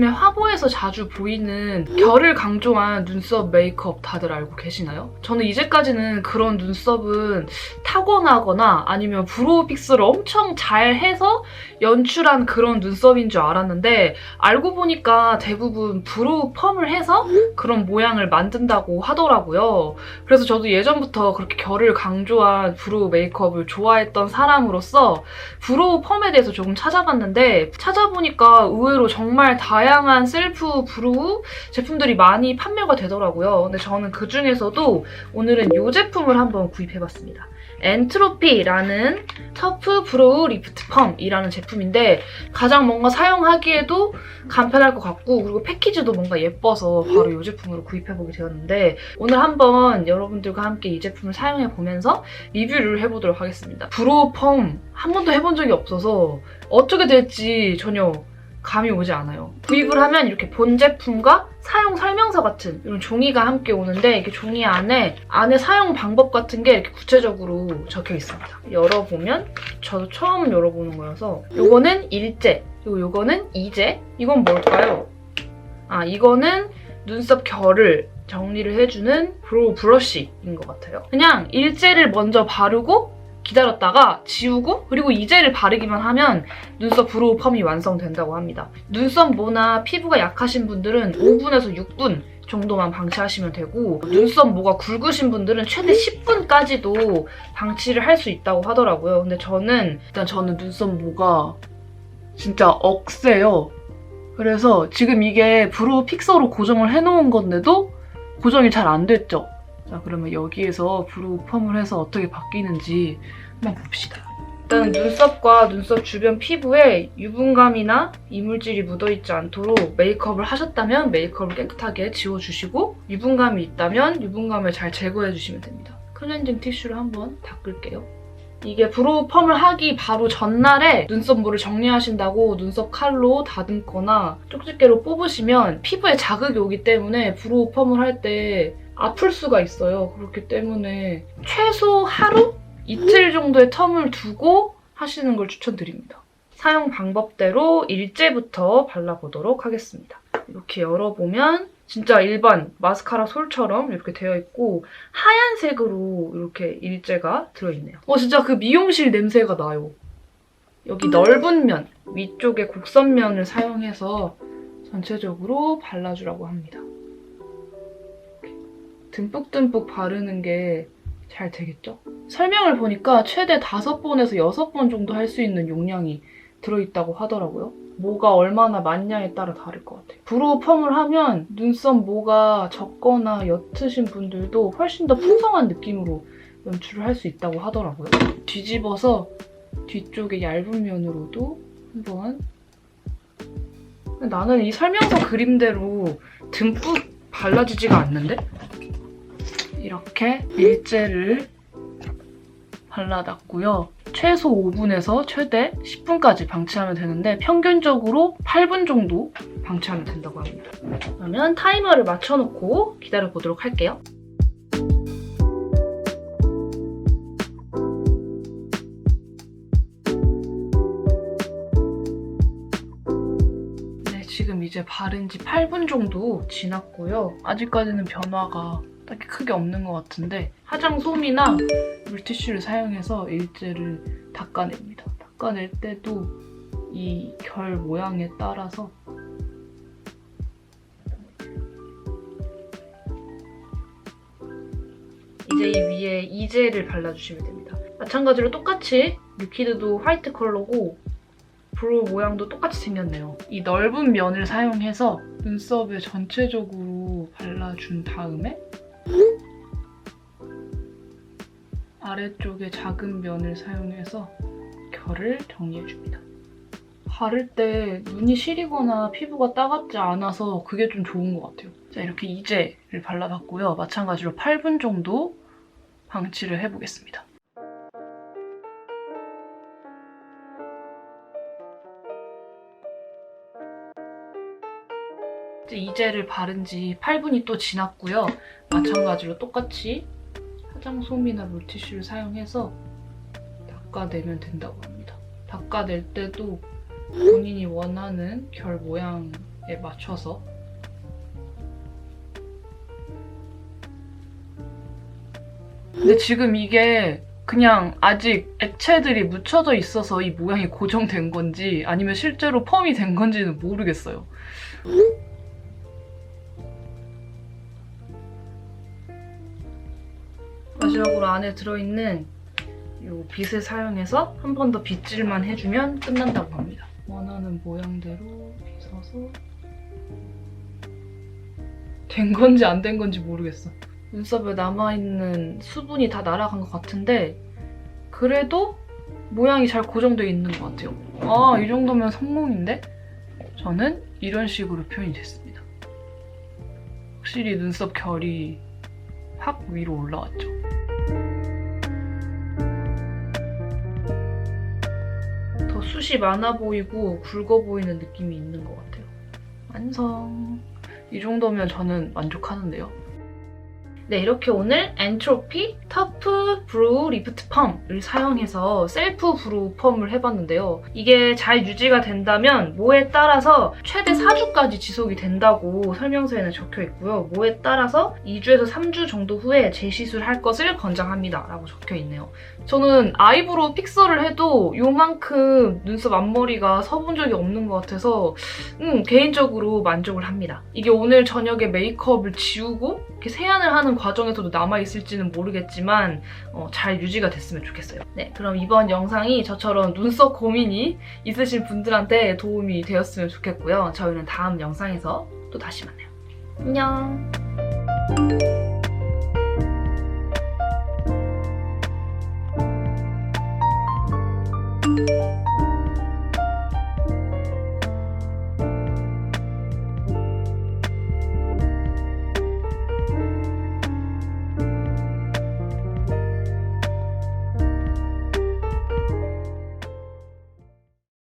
요즘 에 화보에서 자주 보이는 결을 강조한 눈썹 메이크업 다들 알고 계시나요? 저는 이제까지는 그런 눈썹은 타고나거나 아니면 브로우 픽스를 엄청 잘 해서 연출한 그런 눈썹인 줄 알았는데 알고 보니까 대부분 브로우 펌을 해서 그런 모양을 만든다고 하더라고요. 그래서 저도 예전부터 그렇게 결을 강조한 브로우 메이크업을 좋아했던 사람으로서 브로우 펌에 대해서 조금 찾아봤는데 찾아보니까 의외로 정말 다양한 셀프 브로우 제품들이 많이 판매가 되더라고요. 근데 저는 그 중에서도 오늘은 이 제품을 한번 구입해봤습니다. 엔트로피라는 터프 브로우 리프트 펌이라는 제품인데 가장 뭔가 사용하기에도 간편할 것 같고 그리고 패키지도 뭔가 예뻐서 바로 이 제품으로 구입해보게 되었는데 오늘 한번 여러분들과 함께 이 제품을 사용해보면서 리뷰를 해보도록 하겠습니다. 브로우 펌 한 번도 해본 적이 없어서 어떻게 될지 전혀 감이 오지 않아요. 구입을 하면 이렇게 본 제품과 사용 설명서 같은 이런 종이가 함께 오는데 이게 종이 안에 안에 사용 방법 같은 게 이렇게 구체적으로 적혀 있습니다. 열어보면 저도 처음 열어보는 거여서 요거는 일제 그리고 요거는 이제 이건 뭘까요? 아 이거는 눈썹 결을 정리를 해주는 브로우 브러쉬인 것 같아요. 그냥 일제를 먼저 바르고 기다렸다가 지우고 그리고 이제를 바르기만 하면 눈썹 브로우 펌이 완성된다고 합니다. 눈썹 모나 피부가 약하신 분들은 5분에서 6분 정도만 방치하시면 되고 눈썹 모가 굵으신 분들은 최대 10분까지도 방치를 할 수 있다고 하더라고요. 근데 저는 일단 저는 눈썹 모가 진짜 억세요. 그래서 지금 이게 브로우 픽서로 고정을 해놓은 건데도 고정이 잘 안 됐죠. 자 그러면 여기에서 브로우 펌을 해서 어떻게 바뀌는지 한번 봅시다. 일단 눈썹과 눈썹 주변 피부에 유분감이나 이물질이 묻어있지 않도록 메이크업을 하셨다면 메이크업을 깨끗하게 지워주시고 유분감이 있다면 유분감을 잘 제거해주시면 됩니다. 클렌징 티슈를 한번 닦을게요. 이게 브로우 펌을 하기 바로 전날에 눈썹 모를 정리하신다고 눈썹 칼로 다듬거나 쪽집게로 뽑으시면 피부에 자극이 오기 때문에 브로우 펌을 할 때 아플 수가 있어요. 그렇기 때문에 최소 하루? 이틀 정도의 텀을 두고 하시는 걸 추천드립니다. 사용 방법대로 일제부터 발라보도록 하겠습니다. 이렇게 열어보면 진짜 일반 마스카라 솔처럼 이렇게 되어 있고 하얀색으로 이렇게 일제가 들어있네요. 어 진짜 그 미용실 냄새가 나요. 여기 넓은 면, 위쪽에 곡선면을 사용해서 전체적으로 발라주라고 합니다. 듬뿍듬뿍 바르는 게 잘 되겠죠? 설명을 보니까 최대 5번에서 6번 정도 할 수 있는 용량이 들어있다고 하더라고요. 모가 얼마나 많냐에 따라 다를 것 같아요. 브로우 펌을 하면 눈썹 모가 적거나 옅으신 분들도 훨씬 더 풍성한 느낌으로 연출을 할 수 있다고 하더라고요. 뒤집어서 뒤쪽에 얇은 면으로도 한번 나는 이 설명서 그림대로 듬뿍 발라지지가 않는데? 이렇게 일제를 발라놨고요. 최소 5분에서 최대 10분까지 방치하면 되는데 평균적으로 8분 정도 방치하면 된다고 합니다. 그러면 타이머를 맞춰놓고 기다려보도록 할게요. 네, 지금 이제 바른 지 8분 정도 지났고요. 아직까지는 변화가 딱히 크게 없는 것 같은데 화장솜이나 물티슈를 사용해서 일제를 닦아냅니다. 닦아낼 때도 이 결 모양에 따라서 이제 이 위에 이젤을 발라주시면 됩니다. 마찬가지로 똑같이 리퀴드도 화이트 컬러고 브로우 모양도 똑같이 생겼네요. 이 넓은 면을 사용해서 눈썹에 전체적으로 발라준 다음에 아래쪽에 작은 면을 사용해서 결을 정리해줍니다. 바를 때 눈이 시리거나 피부가 따갑지 않아서 그게 좀 좋은 것 같아요. 자, 이렇게 이제를 발라봤고요. 마찬가지로 8분 정도 방치를 해보겠습니다. 이제 이제를 바른 지 8분이 또 지났고요. 마찬가지로 똑같이 화장솜이나 물티슈를 사용해서 닦아내면 된다고 합니다. 닦아낼 때도 본인이 원하는 결 모양을 맞춰서 근데 지금 이게 그냥 아직 액체들이 묻혀져 있어서 이 모양이 고정된 건지 아니면 실제로 펌이 된 건지는 모르겠어요. 마지막으로 안에 들어있는 이 빗을 사용해서 한 번 더 빗질만 해주면 끝난다고 합니다. 원하는 모양대로 빗어서 된 건지 안 된 건지 모르겠어. 눈썹에 남아있는 수분이 다 날아간 것 같은데 그래도 모양이 잘 고정되어 있는 것 같아요. 아, 이 정도면 성공인데? 저는 이런 식으로 표현이 됐습니다. 확실히 눈썹 결이 확 위로 올라왔죠. 더 숱이 많아 보이고 굵어 보이는 느낌이 있는 것 같아요. 완성! 이 정도면 저는 만족하는데요. 네, 이렇게 오늘 엔트로피 터프 브루 리프트 펌을 사용해서 셀프 브루 펌을 해봤는데요. 이게 잘 유지가 된다면 모에 따라서 최대 4주까지 지속이 된다고 설명서에는 적혀 있고요. 모에 따라서 2주에서 3주 정도 후에 재시술할 것을 권장합니다. 라고 적혀 있네요. 저는 아이브로우 픽서를 해도 요만큼 눈썹 앞머리가 서본 적이 없는 것 같아서 음, 개인적으로 만족을 합니다. 이게 오늘 저녁에 메이크업을 지우고 이렇게 세안을 하는 과정에서도 남아있을지는 모르겠지만 어, 잘 유지가 됐으면 좋겠어요. 네, 그럼 이번 영상이 저처럼 눈썹 고민이 있으신 분들한테 도움이 되었으면 좋겠고요. 저희는 다음 영상에서 또 다시 만나요. 안녕!